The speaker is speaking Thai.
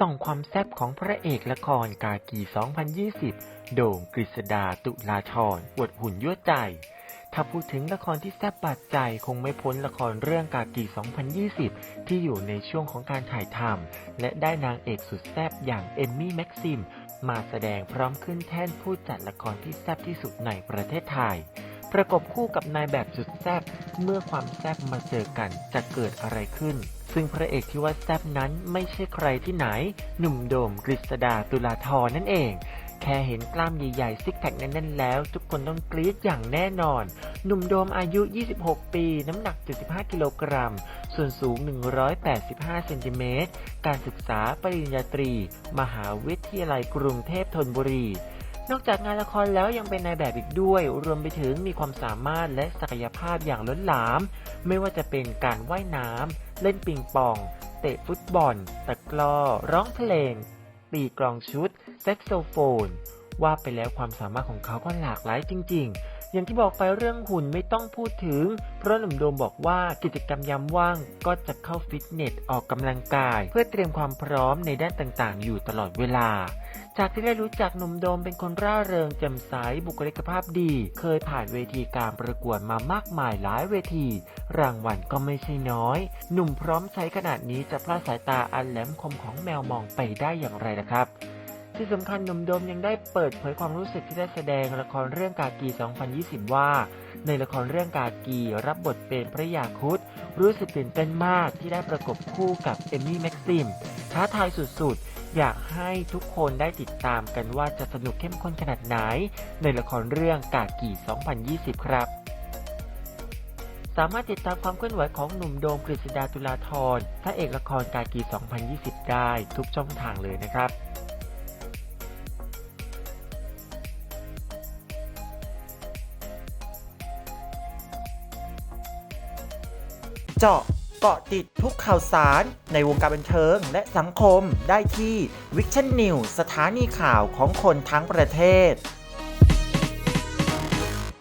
ส่องความแซ่บของพระเอกละครกากี 2020 โด่งกฤษดาตุลาธรอวดหุ่นยั่วใจ ถ้าพูดถึงละครที่แซ่บบาดใจคงไม่พ้นละครเรื่องกากี 2020 ที่อยู่ในช่วงของการถ่ายทำและได้นางเอกสุดแซ่บอย่างเอมมี่แม็กซิม มาแสดงพร้อมขึ้นแท่นผู้จัดละครที่แซ่บที่สุดในประเทศไทย ประกบคู่กับนายแบบสุดแซ่บเมื่อความแซ่บมาเจอกันจะเกิดอะไรขึ้น ซึ่งพระเอกที่ว่าแซ่บนั้นไม่ใช่ใครที่ไหน หนุ่มโดมกฤษดาตุลาธรนั่นเอง แค่เห็นกล้ามใหญ่ๆซิกแพคแน่นๆแล้ว ทุกคนต้องกรี๊ดอย่างแน่นอน หนุ่มโดมอายุ 26 ปี น้ำหนัก 75 กิโลกรัม ส่วนสูง 185 เซนติเมตร การศึกษาปริญญาตรี มหาวิทยาลัยกรุงเทพธนบุรี นอกจากงานละครแล้วยังเป็นนายแบบอีกด้วย รวมไปถึงมีความสามารถและศักยภาพอย่างล้นหลาม ไม่ว่าจะเป็นการว่ายน้ำ เล่นปิงปอง เตะฟุตบอล ตะกร้อ ร้องเพลง ตีกลองชุด แซกโซโฟน ว่าไปแล้วความสามารถของเขาก็หลากหลายจริง ๆ อย่างที่บอกไปเรื่องหุ่นไม่ต้องพูดถึง เพราะหนุ่มโดมบอกว่ากิจกรรมยามว่างก็จะเข้าฟิตเนสออกกำลังกาย เพื่อเตรียมความพร้อมในด้านต่างๆ อยู่ตลอดเวลา จากที่ได้รู้จักหนุ่มโดมเป็นคนร่าเริงแจ่มใสบุคลิกภาพดี เคยผ่านเวทีการประกวดมามากมายหลายเวที รางวัลก็ไม่ใช่น้อย หนุ่มพร้อมใช้ขนาดนี้จะพลาดสายตาอันแหลมคมของแมวมองไปได้อย่างไรนะครับ ที่สำคัญหนุ่มโดมยังได้เปิดเผยความรู้สึกที่ได้แสดงละครเรื่องกากี 2020 ว่า ในละครเรื่องกากี รับบทเป็นพระยาคุดรู้สึกตื่นเต้นมากที่ได้ประกบคู่กับเอมมี่แม็กซิมท้าทายสุดๆ อยากให้ทุกคนได้ติดตามกันว่าจะสนุกเข้มข้นขนาดไหน ในละครเรื่องกากี 2020 ครับสามารถติดตามความเคลื่อนไหวของหนุ่มโดมกฤษดาตุลาธรพระเอกละครกากี 2020 ได้ทุกช่องทางเลยนะครับ เจาะเกาะติดทุกข่าวสารในวงการบันเทิงและสังคมได้ที่วิกชันนิวสถานีข่าวของคนทั้งประเทศ